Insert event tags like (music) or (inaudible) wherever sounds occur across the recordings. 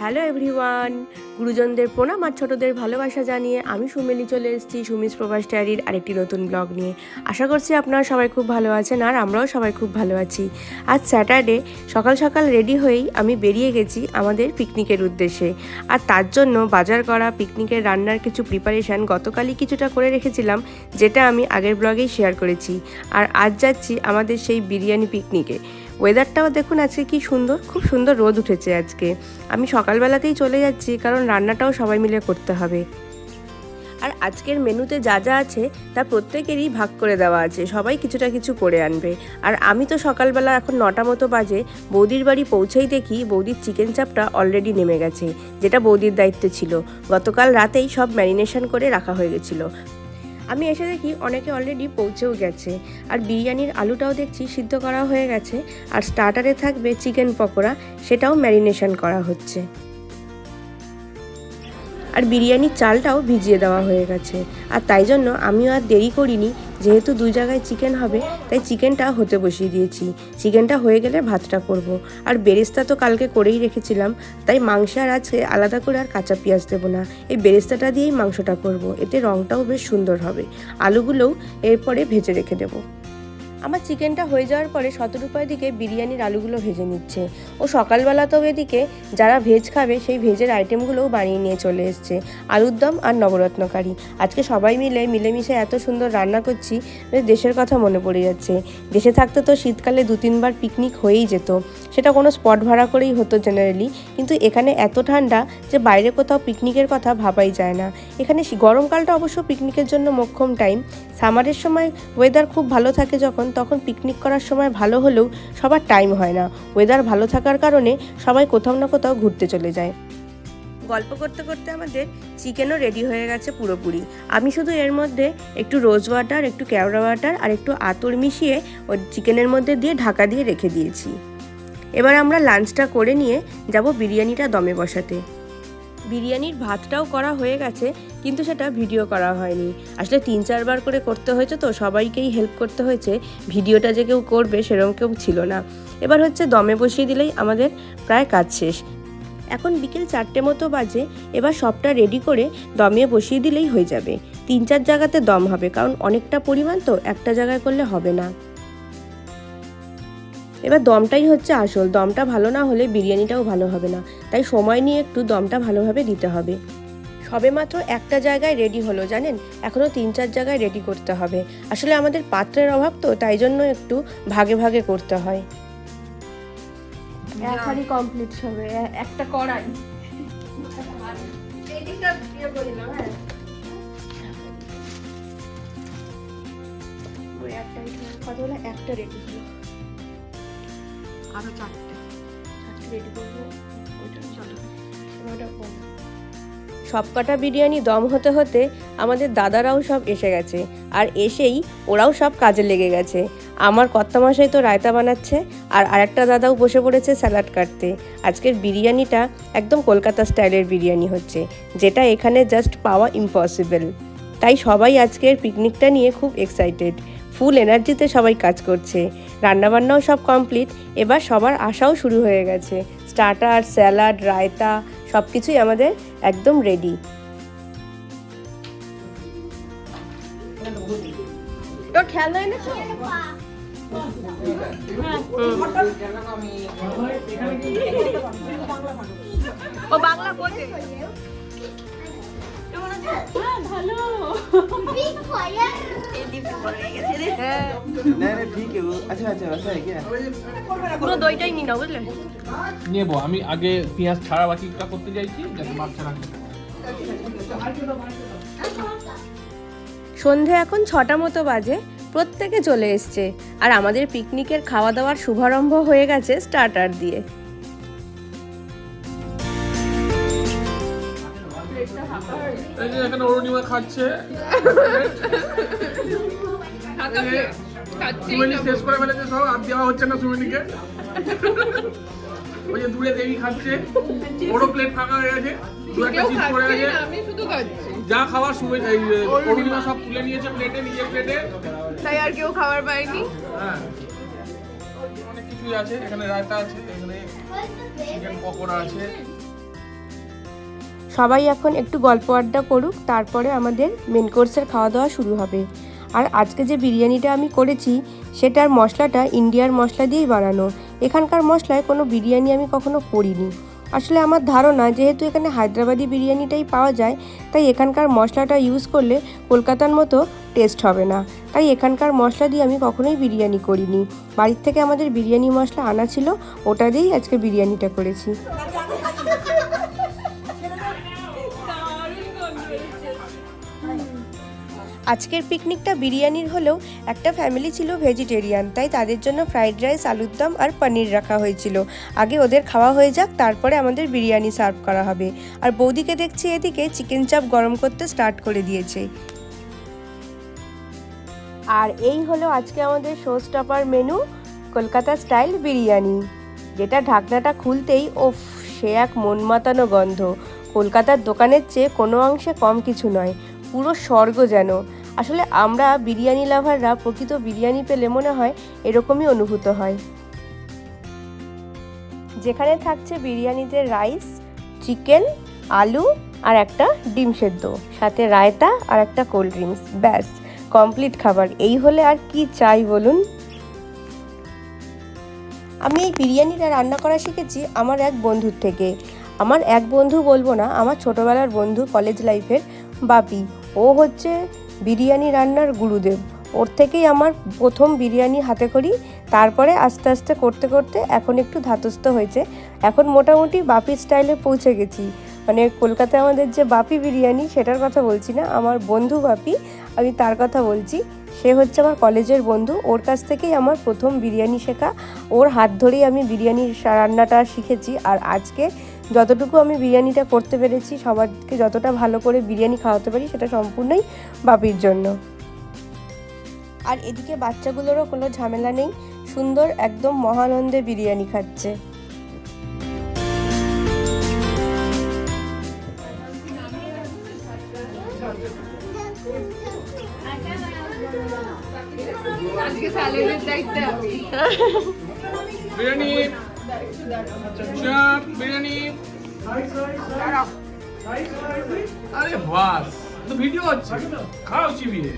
Hello everyone, গুরুজনদের প্রণাম আর ছোটদের ভালোবাসা জানিয়ে আমি সুমেলি চলে এসেছি সুমিস প্রবাস ডায়েরির আরেকটি নতুন ব্লগ নিয়ে। আশা করছি আপনারা সবাই খুব ভালো আছেন আর আমরাও সবাই খুব ভালো আছি। আজ স্যাটারডে, সকাল সকাল রেডি হয়েই আমি বেরিয়ে গেছি আমাদের পিকনিকের উদ্দেশ্যে। আর তার জন্য বাজার করা, পিকনিকের রান্নার কিছু প্রিপারেশান গতকালই কিছুটা করে রেখেছিলাম, যেটা আমি আগের ব্লগেই শেয়ার করেছি। আর আজ যাচ্ছি আমাদের সেই বিরিয়ানি পিকনিকে। ওয়েদারটাও দেখুন আজকে কি সুন্দর, খুব সুন্দর রোদ উঠেছে আজকে। আমি সকালবেলাতেই চলে যাচ্ছি, কারণ রান্নাটাও সবাই মিলে করতে হবে। আর আজকের মেনুতে যা যা আছে, তা প্রত্যেকেরই ভাগ করে দেওয়া আছে, সবাই কিছুটা কিছু করে আনবে। আর আমি তো সকালবেলা এখন নটা মতো বাজে, বৌদির বাড়ি পৌঁছেই দেখি বৌদির চিকেন চাপটা অলরেডি নেমে গেছে, যেটা বৌদির দায়িত্ব ছিল। গতকাল রাতেই সব ম্যারিনেশন করে রাখা হয়ে গেছিল। আমি এসে দেখি অনেকে অলরেডি পৌঁছেও গেছে। আর বিরিয়ানির আলুটাও দেখছি সিদ্ধ করা হয়ে গেছে। আর স্টার্টারে থাকবে চিকেন পকোড়া, সেটাও ম্যারিনেশন করা হচ্ছে। আর বিরিয়ানির চালটাও ভিজিয়ে দেওয়া হয়ে গেছে। আর তাই জন্য আমিও আর দেরি করিনি যেহেতু দুই জায়গায় চিকেন হবে, তাই চিকেনটা হতে বসিয়ে দিয়েছি চিকেনটা হয়ে গেলে ভাতটা করব। আর বেরেস্তা তো কালকে করেই রেখেছিলাম, তাই মাংস আর আজকে আলাদা করে আর কাঁচা পেঁয়াজ দেবো না এই বেরেস্তাটা দিয়েই মাংসটা করব। এতে রঙটাও বেশ সুন্দর হবে আলুগুলোও এরপরে ভেজে রেখে দেবো আমার চিকেনটা হয়ে যাওয়ার পরে শতরূপায় দিকে বিরিয়ানির আলুগুলো ভেজে নিচ্ছে। ও সকালবেলা তো এদিকে যারা ভেজ খাবে, সেই ভেজের আইটেমগুলোও বানিয়ে নিয়ে চলে এসছে। আলুর দম আর নবরত্নকারী। আজকে সবাই মিলে মিলেমিশে এত সুন্দর রান্না করছি দেশের কথা মনে পড়ে যাচ্ছে। দেশে থাকতে তো শীতকালে দু তিনবার পিকনিক হয়েই যেত। সেটা কোনো স্পট ভাড়া করেই হতো জেনারেলি কিন্তু এখানে এত ঠান্ডা যে বাইরে কোথাও পিকনিকের কথা ভাবাই যায় না। এখানে গরমকালটা অবশ্য পিকনিকের জন্য মোক্ষম টাইম সামারের সময় ওয়েদার খুব ভালো থাকে যখন তখন পিকনিক করার সময় ভালো হলেও সবার টাইম হয় না। ওয়েদার ভালো থাকার কারণে সবাই কোথাও না কোথাও ঘুরতে চলে যায়। গল্প করতে করতে আমাদের চিকেনও রেডি হয়ে গেছে পুরোপুরি। আমি শুধু এর মধ্যে একটু রোজ ওয়াটার একটু কেওড়া ওয়াটার আর একটু আতর মিশিয়ে ওই চিকেনের মধ্যে দিয়ে ঢাকা দিয়ে রেখে দিয়েছি। এবার আমরা লাঞ্চটা করে নিয়ে যাব বিরিয়ানিটা দমে বসাতে। বিরিয়ানির ভাতটাও করা হয়ে গেছে, কিন্তু সেটা ভিডিও করা হয়নি। আসলে তিন চারবার করে করতে হয়েছে তো, সবাইকেই হেল্প করতে হয়েছে। ভিডিওটা যে কেউ করবে সেরকম কেউ ছিল না। এবার হচ্ছে দমে বসিয়ে দিলেই আমাদের প্রায় কাজ শেষ। এখন বিকেল চারটে মতো বাজে, এবার সবটা রেডি করে দমে বসিয়ে দিলেই হয়ে যাবে। তিন চার জায়গাতে দম হবে, কারণ অনেকটা পরিমাণ তো একটা জায়গায় করলে হবে না। এবার দমটাই হচ্ছে আসল। দমটা ভালো না হলে বিরিয়ানিটাও ভালো হবে না। তাই সময় নিয়ে একটু দমটা ভালোভাবে দিতে হবে। সবে মাত্র একটা জায়গায় রেডি হলো জানেন? এখনও তিন চার জায়গায় রেডি করতে হবে। আসলে আমাদের পাত্রের অভাব তো তাই জন্য একটু ভাগে ভাগে করতে হয়। এক কমপ্লিট হবে একটা কড়াই। হ্যাঁ। একটা রেডি আরও চারটে। সবকটা বিরিয়ানি দম হতে হতে আমাদের দাদারাও সব এসে গেছে। আর এসেই ওরাও সব কাজে লেগে গেছে। আমার কর্তামশাই তো রায়তা বানাচ্ছে, আর আরেকটা দাদাও বসে পড়েছে স্যালাড কাটতে। আজকের বিরিয়ানিটা একদম কলকাতা স্টাইলের বিরিয়ানি হচ্ছে, যেটা এখানে জাস্ট পাওয়া ইম্পসিবল তাই সবাই আজকের পিকনিকটা নিয়ে খুব এক্সাইটেড ফুল এনার্জিতে সবাই কাজ করছে। রান্নাবান্নাও সব কমপ্লিট। এবার সবার আশাও শুরু হয়ে গেছে। স্টার্টার স্যালাড রায়তা সব কিছুই আমাদের একদম রেডি খেয়াল হয় না ও বাংলা বোঝে। नहीं নেব আমি আগে পেঁয়াজ ছাড়া বাকিটা করতে সন্ধে এখন ছটা মতো বাজে, প্রত্যেকে চলে এসছে। আর আমাদের পিকনিকের খাওয়া দাওয়ার শুভারম্ভ হয়ে গেছে স্টার্টার দিয়ে। এখানে অরুণিমা খাচ্ছে। সুমিনি শেষ করে ফেলেছে সব আর দেওয়া হচ্ছে না সুমিনিকে ওই যে দূরে দেবী খাচ্ছে। বড় প্লেট ফাঁকা হয়ে গেছে দু একটা চিজ পড়ে গেছে। আমি শুধু খাচ্ছি। যা খাওয়ার এই অরুণিমা। সব তুলে নিয়েছে প্লেটে নিজের প্লেটে তাই আর কেউ খাবার পায়নি। হ্যাঁ। অনেক কিছুই আছে এখানে রায়তা আছে এখানে চিকেন পকোড়া আছে। সবাই এখন একটু গল্প আড্ডা করুক, তারপরে আমাদের মেন কোর্সের খাওয়া দাওয়া শুরু হবে। আর আজকে যে বিরিয়ানিটা আমি করেছি, সেটার মশলাটা ইন্ডিয়ার মশলা দিয়েই বানানো। এখানকার মশলায় কোনো বিরিয়ানি আমি কখনো করিনি। আসলে আমার ধারণা, যেহেতু এখানে হায়দ্রাবাদি বিরিয়ানিটাই পাওয়া যায়, তাই এখানকার মশলাটা ইউজ করলে কলকাতার মতো টেস্ট হবে না। তাই এখানকার মশলা দিয়ে আমি কখনোই বিরিয়ানি করিনি। বাড়ির থেকে আমাদের বিরিয়ানি মশলা আনা ছিল, ওটা দিয়েই আজকে বিরিয়ানিটা করেছি। আজকের পিকনিকটা বিরিয়ানির হলেও একটা ফ্যামিলি ছিল ভেজিটেরিয়ান তাই তাদের জন্য ফ্রাইড রাইস আলুর দম আর পনির রাখা হয়েছিল। আগে ওদের খাওয়া হয়ে যাক, তারপরে আমাদের বিরিয়ানি সার্ভ করা হবে। আর বৌদিকে দেখছি এদিকে চিকেন চাপ গরম করতে স্টার্ট করে দিয়েছে। আর এই হলো আজকে আমাদের show stopper menu Kolkata style biryani. যেটা ঢাকনাটা খুলতেই ওফ সে এক মন মাতানো গন্ধ। কলকাতার দোকানের চেয়ে কোনো অংশে কম কিছু নয়, পুরো স্বর্গ যেন। আসলে আমরা বিরিয়ানি লাভাররা প্রকৃত বিরিয়ানি পেলে মনে হয় এরকমই অনুভূত হয়। যেখানে থাকছে বিরিয়ানিতে রাইস, চিকেন, আলু আর একটা ডিম সেদ্ধ, সাথে রায়তা আর একটা কোল্ড ড্রিঙ্কস। ব্যাস, কমপ্লিট খাবার। এই হলে আর কি চাই বলুন? আমি এই বিরিয়ানিটা রান্না করা শিখেছি আমার এক বন্ধুর থেকে। আমার এক বন্ধু বলব না, আমার ছোটোবেলার বন্ধু কলেজ লাইফের বাপি। ও হচ্ছে বিরিয়ানি রান্নার গুরুদেব। ওর থেকেই আমার প্রথম বিরিয়ানি হাতে করি। তারপরে আস্তে আস্তে করতে করতে এখন একটু ধাতস্থ হয়েছে। এখন মোটামুটি বাপি স্টাইলে পৌঁছে গেছি। মানে কলকাতায় আমাদের যে বাপি বিরিয়ানি, সেটার কথা বলছি না। আমার বন্ধু বাপি, আমি তার কথা বলছি। সে হচ্ছে আমার কলেজের বন্ধু। ওর কাছ থেকেই আমার প্রথম বিরিয়ানি শেখা। ওর হাত ধরেই আমি বিরিয়ানির রান্নাটা শিখেছি। আর আজকে যতটুকু আমি বিরিয়ানিটা করতে পেরেছি সবাইকে যতটা ভালো করে বিরিয়ানি খাওয়াতে পারি সেটা সম্পূর্ণই বাপির জন্য। আর এদিকে বাচ্চাগুলোরও কোনো ঝামেলা নেই সুন্দর একদম মহানন্দে বিরিয়ানি খাচ্ছে। আজকে স্যালাডের দায়িত্বে বিরিয়ানি চাপ বিরিয়ানি। আরে বাস তো ভিডিও হচ্ছে। খাও চিবিয়ে।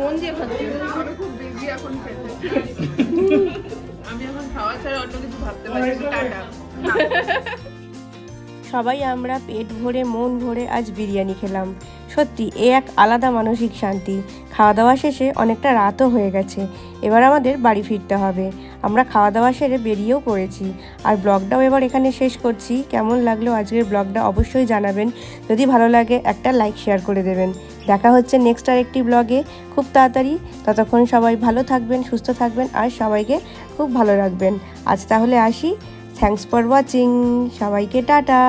মন দিয়ে খাচ্ছে। আমি খুব বিজি এখন খেতে আমি এখন খাওয়া ছাড়া অন্য কিছু ভাবতে পারছি না। টাটা। (laughs) সবাই আমরা পেট ভরে, মন ভরে আজ বিরিয়ানি খেলাম। সত্যি, এ এক আলাদা মানসিক শান্তি। খাওয়া দাওয়া শেষে অনেকটা রাতও হয়ে গেছে। এবার আমাদের বাড়ি ফিরতে হবে। আমরা খাওয়া দাওয়া সেরে বেরিয়েও পড়েছি। আর ব্লগটাও এবার এখানে শেষ করছি। কেমন লাগল আজকের ব্লগটা অবশ্যই জানাবেন। যদি ভালো লাগে, একটা লাইক, শেয়ার করে দেবেন। দেখা হচ্ছে নেক্সট আর একটি ব্লগে। খুব তাড়াতাড়ি। ততক্ষণ সবাই ভালো থাকবেন, সুস্থ থাকবেন, আর সবাইকে খুব ভালো রাখবেন। আজ তাহলে আসি। থ্যাঙ্কস ফর ওয়াচিং সবাইকে টাটা